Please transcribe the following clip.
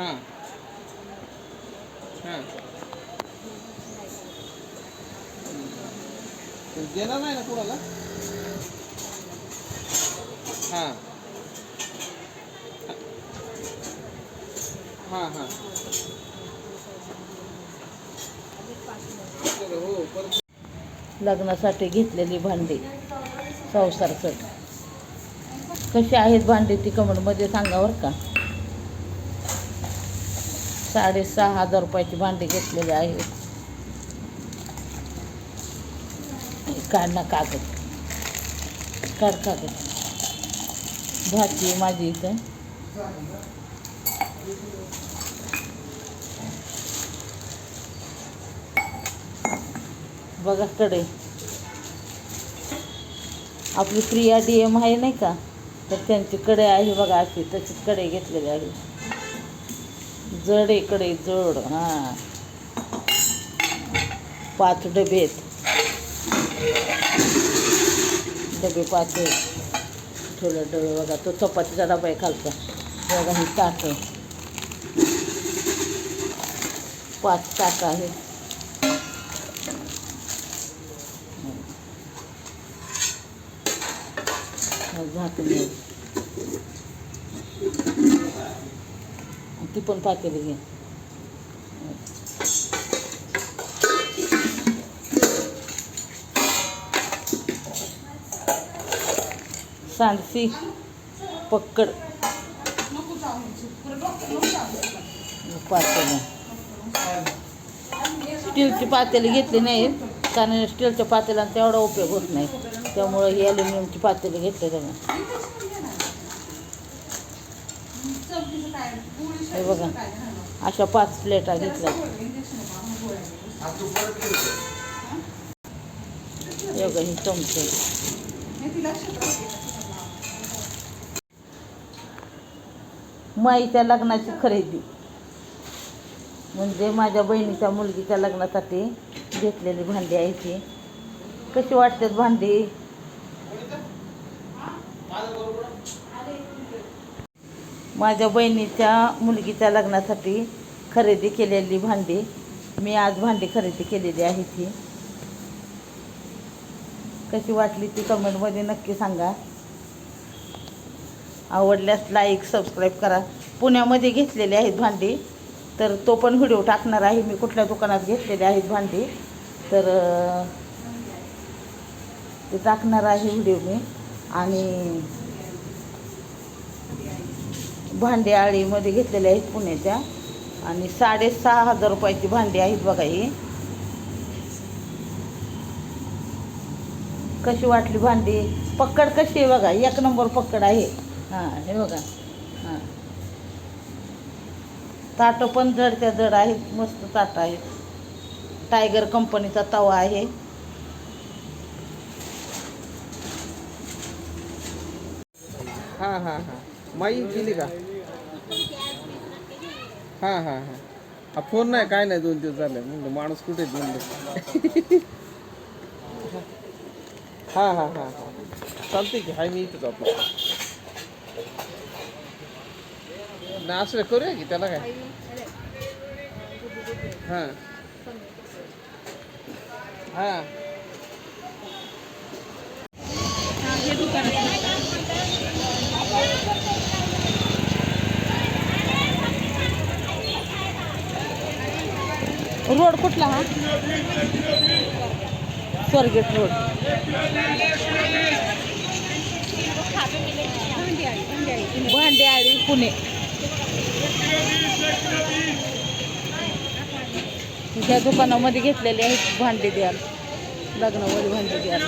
हां. हां. ते देणार नाही ना कुणाला? हां. हां हां. लग्नासाठी घेतलेली भांडी. संसारसाठी कशी आहेत भांडी ती कमेंटमध्ये सांगा बरं का? साडेसहा हजार रुपयाची भांडी घेतलेली आहेत. काढ ना कागद. काढ कागद. भाजी माझी इथं. बघा कडे. आपली प्रिया डी एम आहे नाही का? तर त्यांची कडे आहे बघा अशी तशीच कडे घेतलेली आहे. जड इकडे जड हां. पाच डबे आहेत. डबे पाच आहेत. ठेवलं डबे बघा तो चपातीचा डबा आहे खालचा. बघा हे ताक आहे. पाच ताक आहे झाकून पण पातेली घे सांडसी पक्कड पातेली स्टीलची पातेली घेतली नाही, कारण स्टीलच्या पातेला तेवढा उपयोग होत नाही। त्यामुळं ही ॲल्युमिनियमची पातेली घेतली त्याने हे बघा. अशा पाच प्लेटा घेतल्या हे बघा ही चमचे. माईच्या लग्नाची खरेदी. म्हणजे माझ्या बहिणीच्या मुलगीच्या लग्नासाठी घेतलेली भांडी आहे ती. कशी वाटतात भांडी? माझ्या बहिणीच्या मुलगीच्या लग्नासाठी खरेदी केलेली भांडी. मी आज भांडी खरेदी केलेली आहे ती. कशी वाटली ती कमेंटमध्ये नक्की सांगा. आवडल्यास लाईक सबस्क्राईब करा. पुण्यामध्ये घेतलेली आहेत भांडी. तर तो पण व्हिडिओ टाकणार आहे. मी कुठल्या दुकानात घेतलेले आहेत भांडी. तर ते टाकणार आहे व्हिडिओ मी. आणि भांडी आळीमध्ये घेतलेले आहेत पुण्याच्या. आणि साडेसहा हजार रुपयाची भांडी आहेत बघा ही. कशी वाटली भांडी? पक्कड कशी आहे बघा एक नंबर पक्कड आहे. हां हे बघा. हां. ताटं पण जडच्या जड आहेत मस्त ताटं आहेत. टायगर कंपनीचा तवा आहे. हां हां हां. माई गेली का? हाँ हाँ हाँ. हा, फ़ोन नाही, काय दोन दिवस झाले. म्हणलं, माणूस कुठे म्हणलं हाँ हाँ हाँ हाँ. की मी इथंच आपलं. ना असं करूया की, त्याला हाँ. हाँ. रोड कुठला हा? स्वर्गेट रोड. भांडे भांडेआळी पुणे. ह्या दुकानामध्ये घेतलेले आहेत भांडे द्याल. लग्नामध्ये भांडे द्याल.